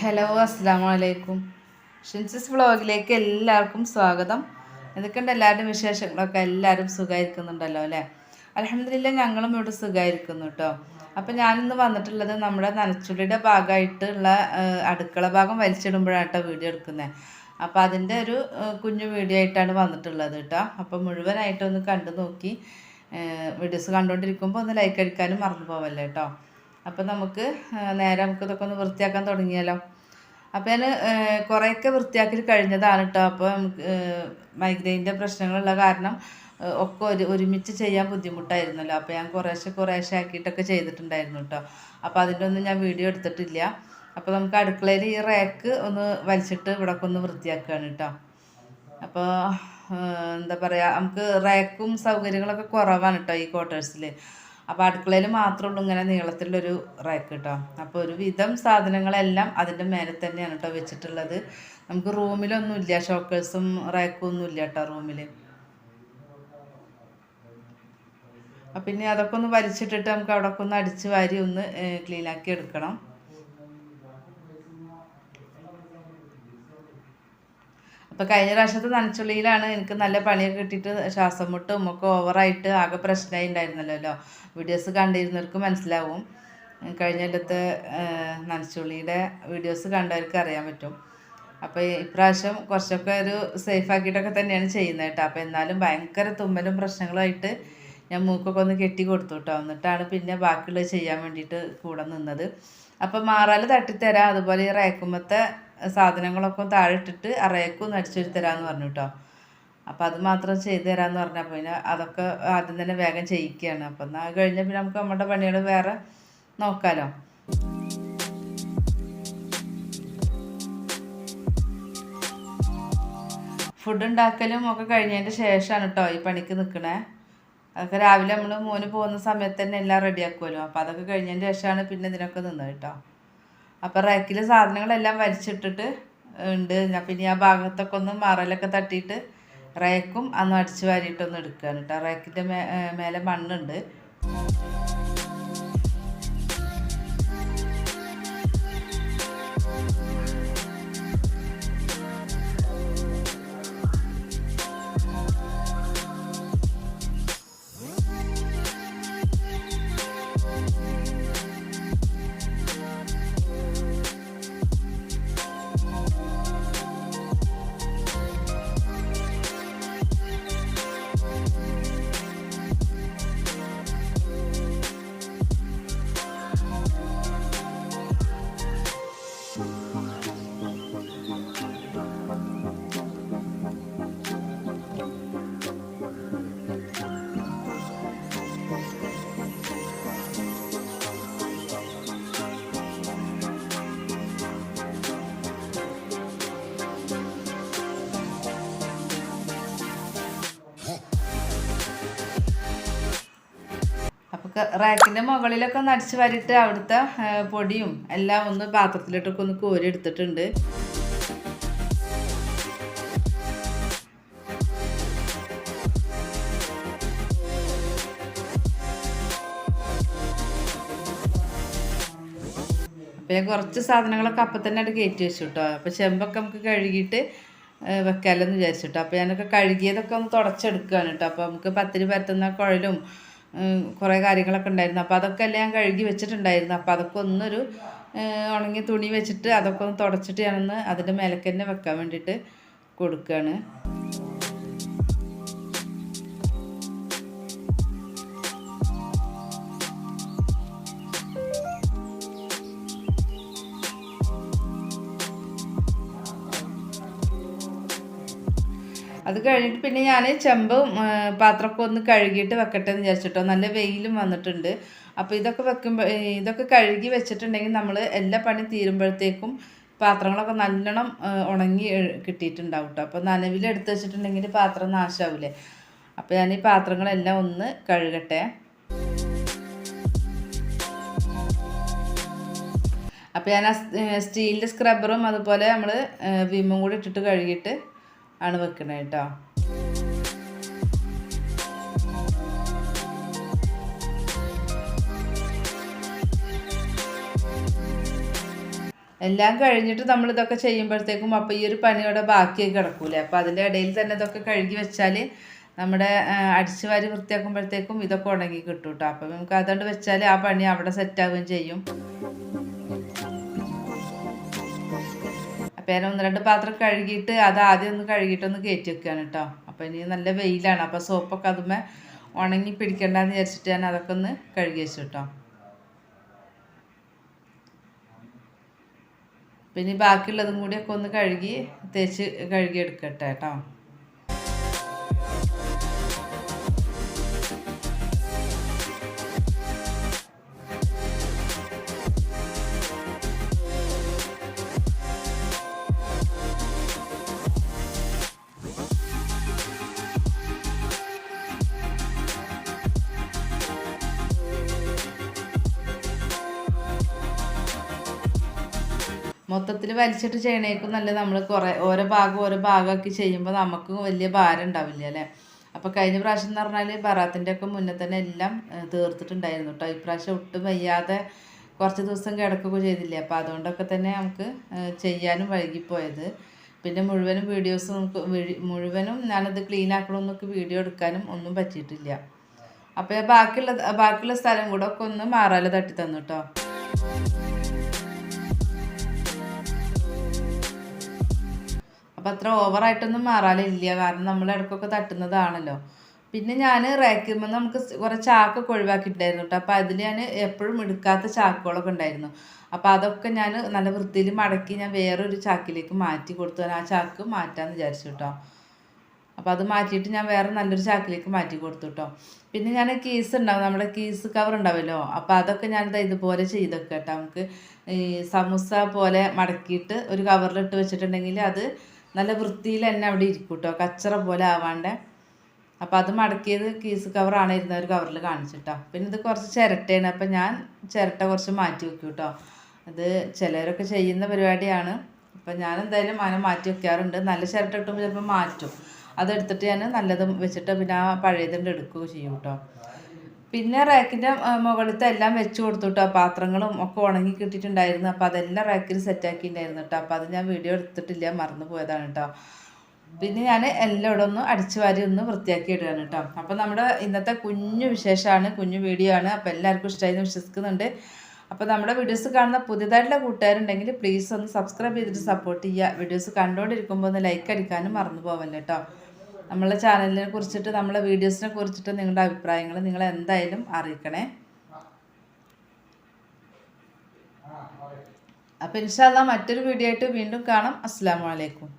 Hello അസ്സാമലൈക്കും ഷിൻസിസ് വ്ളോഗിലേക്ക് എല്ലാവർക്കും സ്വാഗതം. എന്തൊക്കെയുണ്ട് എല്ലാവരുടെയും വിശേഷങ്ങളൊക്കെ? എല്ലാവരും സുഖമായിരിക്കുന്നുണ്ടല്ലോ അല്ലേ? അലഹമില്ല ഞങ്ങളും ഇവിടെ സുഖമായിരിക്കുന്നു കേട്ടോ അപ്പം ഞാനിന്ന് വന്നിട്ടുള്ളത് നമ്മുടെ നനച്ചുള്ളിയുടെ ഭാഗമായിട്ടുള്ള അടുക്കള ഭാഗം വലിച്ചിടുമ്പോഴാണ് കേട്ടോ വീഡിയോ എടുക്കുന്നത്. അപ്പോൾ അതിന്റെ ഒരു കുഞ്ഞു വീഡിയോ ആയിട്ടാണ് വന്നിട്ടുള്ളത് കേട്ടോ അപ്പം മുഴുവനായിട്ടൊന്ന് കണ്ടു നോക്കി. വീഡിയോസ് കണ്ടുകൊണ്ടിരിക്കുമ്പോൾ ഒന്ന് ലൈക്ക് അടിക്കാനും മറന്നു പോവല്ലേ കേട്ടോ അപ്പം നമുക്ക് നേരെ നമുക്ക് ഇതൊക്കെ ഒന്ന് വൃത്തിയാക്കാൻ തുടങ്ങിയാലോ അപ്പം ഞാൻ കുറേയൊക്കെ വൃത്തിയാക്കി കഴിഞ്ഞതാണ് കേട്ടോ അപ്പോൾ നമുക്ക് മൈഗ്രെയിന്റെ പ്രശ്നങ്ങളുള്ള കാരണം ഒക്കെ ഒരു ഒരുമിച്ച് ചെയ്യാൻ ബുദ്ധിമുട്ടായിരുന്നല്ലോ. അപ്പോൾ ഞാൻ കുറേശ്ശെ കുറേശ്ശെ ആക്കിയിട്ടൊക്കെ ചെയ്തിട്ടുണ്ടായിരുന്നു കേട്ടോ അപ്പോൾ അതിന്റെ ഒന്നും ഞാൻ വീഡിയോ എടുത്തിട്ടില്ല. അപ്പോൾ നമുക്ക് അടുക്കളയിൽ ഈ റാക്ക് ഒന്ന് വലിച്ചിട്ട് ഇവിടെ ഒന്ന് വൃത്തിയാക്കുകയാണ് കേട്ടോ അപ്പോൾ എന്താ പറയുക നമുക്ക് റാക്കും സൗകര്യങ്ങളൊക്കെ കുറവാണ് കേട്ടോ ഈ ക്വാർട്ടേഴ്സിൽ അപ്പോൾ അടുക്കളയിൽ മാത്രമേ ഉള്ളൂ ഇങ്ങനെ നീളത്തിലൊരു റാക്ക് കേട്ടോ അപ്പോൾ ഒരുവിധം സാധനങ്ങളെല്ലാം അതിന്റെ മേലെ തന്നെയാണ് കേട്ടോ വെച്ചിട്ടുള്ളത്. നമുക്ക് റൂമിലൊന്നും ഇല്ല ഷോക്കേഴ്സും റാക്കും ഒന്നും ഇല്ല കേട്ടോ റൂമിൽ അപ്പം പിന്നെ അതൊക്കെ ഒന്ന് വലിച്ചിട്ടിട്ട് നമുക്ക് അവിടെ ഒക്കെ ഒന്ന് അടിച്ച് വാരി ഒന്ന് ക്ലീനാക്കി എടുക്കണം. അപ്പോൾ കഴിഞ്ഞ പ്രാവശ്യത്തെ നനച്ചുള്ളിയിലാണ് എനിക്ക് നല്ല പണിയൊക്കെ കിട്ടിയിട്ട് ശ്വാസം മുട്ടും ഒക്കെ ഓവറായിട്ട് ആകെ പ്രശ്നമായി ഉണ്ടായിരുന്നല്ലോ. വീഡിയോസ് കണ്ടിരുന്നവർക്ക് മനസ്സിലാവും. കഴിഞ്ഞ നനച്ചുള്ളിയുടെ വീഡിയോസ് കണ്ടവർക്ക് അറിയാൻ പറ്റും. അപ്പോൾ ഇപ്രാവശ്യം കുറച്ചൊക്കെ ഒരു സേഫ് ആക്കിയിട്ടൊക്കെ തന്നെയാണ് ചെയ്യുന്നത് കേട്ടോ. അപ്പോൾ എന്നാലും ഭയങ്കര തുമ്മലും പ്രശ്നങ്ങളുമായിട്ട് ഞാൻ മൂക്കൊക്കെ ഒന്ന് കെട്ടി കൊടുത്തു കേട്ടോ. എന്നിട്ടാണ് പിന്നെ ബാക്കിയുള്ളത് ചെയ്യാൻ വേണ്ടിയിട്ട് കൂടെ നിന്നത്. അപ്പോൾ മാറാൽ തട്ടിത്തരാം. അതുപോലെ ഈ റേക്കുമ്പത്തെ സാധനങ്ങളൊക്കെ താഴെ ഇട്ടിട്ട് ആ റേക്കൊന്ന് അടിച്ചൊരു തരാമെന്ന് പറഞ്ഞു കേട്ടോ അപ്പോൾ അത് മാത്രം ചെയ്തു തരാമെന്ന് പറഞ്ഞപ്പോൾ പിന്നെ അതൊക്കെ ആദ്യം തന്നെ വേഗം ചെയ്യിക്കുകയാണ് അപ്പം എന്നാൽ അത് കഴിഞ്ഞാൽ പിന്നെ നമുക്ക് നമ്മുടെ പണികൾ വേറെ നോക്കാലോ. ഫുഡ് ഉണ്ടാക്കലും ഒക്കെ കഴിഞ്ഞതിന്റെ ശേഷമാണ് കേട്ടോ ഈ പണിക്ക് നിൽക്കണേ അതൊക്കെ രാവിലെ നമ്മൾ മോന് പോകുന്ന സമയത്ത് തന്നെ എല്ലാം റെഡിയാക്കുമല്ലോ അപ്പോൾ അതൊക്കെ കഴിഞ്ഞതിന്റെ ശേഷമാണ് പിന്നെ ഇതിനൊക്കെ നിന്നത് കേട്ടോ അപ്പോൾ റാക്കിലെ സാധനങ്ങളെല്ലാം വലിച്ചിട്ടിട്ട് ഉണ്ട്. ഞാൻ പിന്നെ ആ ഭാഗത്തൊക്കെ ഒന്ന് മറലൊക്കെ തട്ടിയിട്ട് റാക്കും അന്ന് അടിച്ച് വാരിയിട്ടൊന്ന് എടുക്കുകയാണ് കേട്ടോ റേക്കിന്റെ മേ മേലെ മണ്ണുണ്ട്. റാക്കിന്റെ മുകളിലൊക്കെ ഒന്ന് അടിച്ച് വാരിയിട്ട് അവിടുത്തെ പൊടിയും എല്ലാം ഒന്ന് പാത്രത്തിലിട്ടൊക്കെ ഒന്ന് കോരി എടുത്തിട്ടുണ്ട്. അപ്പം ഞാൻ കുറച്ച് സാധനങ്ങളൊക്കെ അപ്പം തന്നെ അവിടെ കയറ്റി വെച്ചു കേട്ടോ അപ്പോൾ ചെമ്പൊക്കെ നമുക്ക് കഴുകിയിട്ട് വെക്കാമല്ലോ എന്ന് വിചാരിച്ചു കേട്ടോ അപ്പോൾ ഞാനൊക്കെ കഴുകിയതൊക്കെ ഒന്ന് തുടച്ചെടുക്കുകയാണ് കേട്ടോ. അപ്പോൾ നമുക്ക് പത്തിരി പരത്തുന്ന കുഴലും കുറേ കാര്യങ്ങളൊക്കെ ഉണ്ടായിരുന്നു. അപ്പോൾ അതൊക്കെ ഞാൻ കഴുകി വെച്ചിട്ടുണ്ടായിരുന്നു. അപ്പോൾ അതൊക്കെ ഒന്നൊരു ഉണങ്ങിയ തുണി വെച്ചിട്ട് അതൊക്കെ ഒന്ന് തുടച്ചിട്ട് ഞാനൊന്ന് അതിന്റെ മേലക്കന്നെ വെക്കാൻ വേണ്ടിയിട്ട് കൊടുക്കുകയാണ് അത് കഴിഞ്ഞിട്ട് പിന്നെ ഞാൻ ചെമ്പും പാത്രമൊക്കെ ഒന്ന് കഴുകിയിട്ട് വെക്കട്ടെ എന്ന് വിചാരിച്ചിട്ടോ. നല്ല വെയിലും വന്നിട്ടുണ്ട്. അപ്പോൾ ഇതൊക്കെ വെക്കുമ്പോൾ ഇതൊക്കെ കഴുകി വെച്ചിട്ടുണ്ടെങ്കിൽ നമ്മൾ എല്ലാ പണി തീരുമ്പോഴത്തേക്കും പാത്രങ്ങളൊക്കെ നല്ലോണം ഉണങ്ങി കിട്ടിയിട്ടുണ്ടാവും കേട്ടോ അപ്പോൾ നനവിൽ എടുത്ത് വെച്ചിട്ടുണ്ടെങ്കിൽ പാത്രം നാശമാവില്ലേ അപ്പോൾ ഞാൻ ഈ പാത്രങ്ങളെല്ലാം ഒന്ന് കഴുകട്ടെ. അപ്പോൾ ഞാൻ സ്റ്റീലിന്റെ സ്ക്രബ്ബറും അതുപോലെ നമ്മൾ വിമ്മും കൂടി ഇട്ടിട്ട് കഴുകിയിട്ട് ആണ് വെക്കണത് കേട്ടോ എല്ലാം കഴിഞ്ഞിട്ട് നമ്മൾ ഇതൊക്കെ ചെയ്യുമ്പോഴത്തേക്കും അപ്പോൾ ഈ ഒരു പണിയോടെ ബാക്കിയായി കിടക്കൂലേ. അപ്പോൾ അതിന്റെ ഇടയിൽ തന്നെ ഇതൊക്കെ കഴുകി വെച്ചാൽ നമ്മുടെ അടിച്ചു വാരി വൃത്തിയാക്കുമ്പോഴത്തേക്കും ഇതൊക്കെ ഉണങ്ങി കിട്ടും കേട്ടോ അപ്പം നമുക്ക് അതുകൊണ്ട് വെച്ചാൽ ആ പണി അവിടെ സെറ്റാവുകയും ചെയ്യും. ഞാൻ ഒന്ന് രണ്ട് പാത്രം കഴുകിയിട്ട് അത് ആദ്യം ഒന്ന് കഴുകിയിട്ട് ഒന്ന് കയറ്റി വെക്കുകയാണ് കേട്ടോ. അപ്പോൾ ഇനി നല്ല വെയിലാണ്. അപ്പോൾ സോപ്പൊക്കെ അതുമേ ഉണങ്ങി പിടിക്കണ്ടെന്ന് വിചാരിച്ചിട്ട് ഞാൻ അതൊക്കെ ഒന്ന് കഴുകി വെച്ചു കേട്ടോ. പിന്നെ ബാക്കിയുള്ളതും കൂടിയൊക്കെ ഒന്ന് കഴുകി തേച്ച് കഴുകി എടുക്കട്ടെ കേട്ടോ. മൊത്തത്തിൽ വലിച്ചിട്ട് ചെയ്യണേക്കും നല്ല നമ്മൾ കുറേ ഓരോ ഭാഗം ഓരോ ഭാഗമാക്കി ചെയ്യുമ്പോൾ നമുക്ക് വലിയ ഭാരം ഉണ്ടാവില്ല അല്ലേ? അപ്പോൾ കഴിഞ്ഞ പ്രാവശ്യം എന്ന് പറഞ്ഞാൽ ബറാത്തിന്റെ ഒക്കെ മുന്നേ തന്നെ എല്ലാം തീർത്തിട്ടുണ്ടായിരുന്നു കേട്ടോ ഇപ്രാവശ്യം ഒട്ടും വയ്യാതെ കുറച്ച് ദിവസം കിടക്കുകയൊക്കെ ചെയ്തില്ലേ? അപ്പോൾ അതുകൊണ്ടൊക്കെ തന്നെ നമുക്ക് ചെയ്യാനും വൈകിപ്പോയത്. പിന്നെ മുഴുവനും വീഡിയോസ് നമുക്ക് മുഴുവനും ഞാനത് ക്ലീൻ ആക്കണമെന്നൊക്കെ വീഡിയോ എടുക്കാനും ഒന്നും പറ്റിയിട്ടില്ല. അപ്പോൾ ബാക്കിയുള്ള ബാക്കിയുള്ള സ്ഥലം കൂടെ ഒക്കെ ഒന്ന് മാറാല തട്ടി തന്നു കേട്ടോ അപ്പം അത്ര ഓവറായിട്ടൊന്നും മാറാലില്ല കാരണം നമ്മൾ ഇടയ്ക്കൊക്കെ തട്ടുന്നതാണല്ലോ. പിന്നെ ഞാൻ റാക്കുമ്പോൾ നമുക്ക് കുറേ ചാക്കൊക്കെ ഒഴിവാക്കിയിട്ടുണ്ടായിരുന്നു കേട്ടോ. അപ്പോൾ അതിൽ ഞാൻ എപ്പോഴും എടുക്കാത്ത ചാക്കുകളൊക്കെ ഉണ്ടായിരുന്നു. അപ്പോൾ അതൊക്കെ ഞാൻ നല്ല വൃത്തിയിൽ മടക്കി ഞാൻ വേറൊരു ചാക്കിലേക്ക് മാറ്റി കൊടുത്തു. ആ ചാക്ക് മാറ്റാമെന്ന് വിചാരിച്ചു കേട്ടോ. അപ്പോൾ അത് മാറ്റിയിട്ട് ഞാൻ വേറെ നല്ലൊരു ചാക്കിലേക്ക് മാറ്റി കൊടുത്തു കേട്ടോ. പിന്നെ ഞാൻ കീസ് ഉണ്ടാവും. നമ്മുടെ കീസ് കവർ ഉണ്ടാവുമല്ലോ അപ്പോൾ അതൊക്കെ ഞാനിത് ഇതുപോലെ ചെയ്തൊക്കെ കേട്ടോ. നമുക്ക് ഈ സമൂസ പോലെ മടക്കിയിട്ട് ഒരു കവറിലിട്ട് വെച്ചിട്ടുണ്ടെങ്കിൽ അത് നല്ല വൃത്തിയിൽ തന്നെ അവിടെ ഇരിക്കും കേട്ടോ കച്ചറ പോലെ ആവാണ്ട്. അപ്പോൾ അത് മടക്കിയത് കീസ് കവറാണ് ഇരുന്ന ഒരു കവറിൽ കാണിച്ചിട്ടോ. പിന്നെ ഇത് കുറച്ച് ചിരട്ടയാണ്. അപ്പം ഞാൻ ചിരട്ട കുറച്ച് മാറ്റി വെക്കും കേട്ടോ അത് ചിലരൊക്കെ ചെയ്യുന്ന പരിപാടിയാണ്. അപ്പം ഞാൻ എന്തായാലും അങ്ങനെ മാറ്റി വെക്കാറുണ്ട്. നല്ല ചിരട്ട കിട്ടുമ്പോൾ ചിലപ്പോൾ മാറ്റും. അതെടുത്തിട്ട് ഞാൻ നല്ലതും വെച്ചിട്ട് പിന്നെ ആ പഴയതുണ്ട് എടുക്കുകയും ചെയ്യും കേട്ടോ. പിന്നെ റാക്കിന്റെ മുകളിലത്തെ എല്ലാം വെച്ച് കൊടുത്തു കേട്ടോ പാത്രങ്ങളും ഒക്കെ ഉണങ്ങി കിട്ടിയിട്ടുണ്ടായിരുന്നു. അപ്പോൾ അതെല്ലാം റാക്കിൽ സെറ്റാക്കിയിട്ടുണ്ടായിരുന്നു കേട്ടോ അപ്പോൾ അത് ഞാൻ വീഡിയോ എടുത്തിട്ടില്ല. മറന്നു പോയതാണ് കേട്ടോ പിന്നെ ഞാൻ എല്ലാം ഇവിടെ ഒന്ന് അടിച്ചു വാരി ഒന്ന് വൃത്തിയാക്കി ഇടുകയാണ് കേട്ടോ അപ്പോൾ നമ്മുടെ ഇന്നത്തെ കുഞ്ഞു വിശേഷമാണ് കുഞ്ഞു വീഡിയോ ആണ്. അപ്പോൾ എല്ലാവർക്കും ഇഷ്ടമായി വിശ്വസിക്കുന്നുണ്ട്. അപ്പോൾ നമ്മുടെ വീഡിയോസ് കാണുന്ന പുതിയതായിട്ടുള്ള കൂട്ടുകാരുണ്ടെങ്കിൽ പ്ലീസ് ഒന്ന് സബ്സ്ക്രൈബ് ചെയ്തിട്ട് സപ്പോർട്ട് ചെയ്യുക. വീഡിയോസ് കണ്ടുകൊണ്ടിരിക്കുമ്പോൾ ഒന്ന് ലൈക്ക് അടിക്കാനും മറന്നു പോവല്ലേ കേട്ടോ നമ്മളെ ചാനലിനെ കുറിച്ചിട്ട് നമ്മളെ വീഡിയോസിനെ കുറിച്ചിട്ട് നിങ്ങളുടെ അഭിപ്രായങ്ങൾ നിങ്ങൾ എന്തായാലും അറിയിക്കണേ. അപ്പോൾ ഇൻഷാല്ല മറ്റൊരു വീഡിയോ ആയിട്ട് വീണ്ടും കാണാം. അസ്സാം വലൈക്കും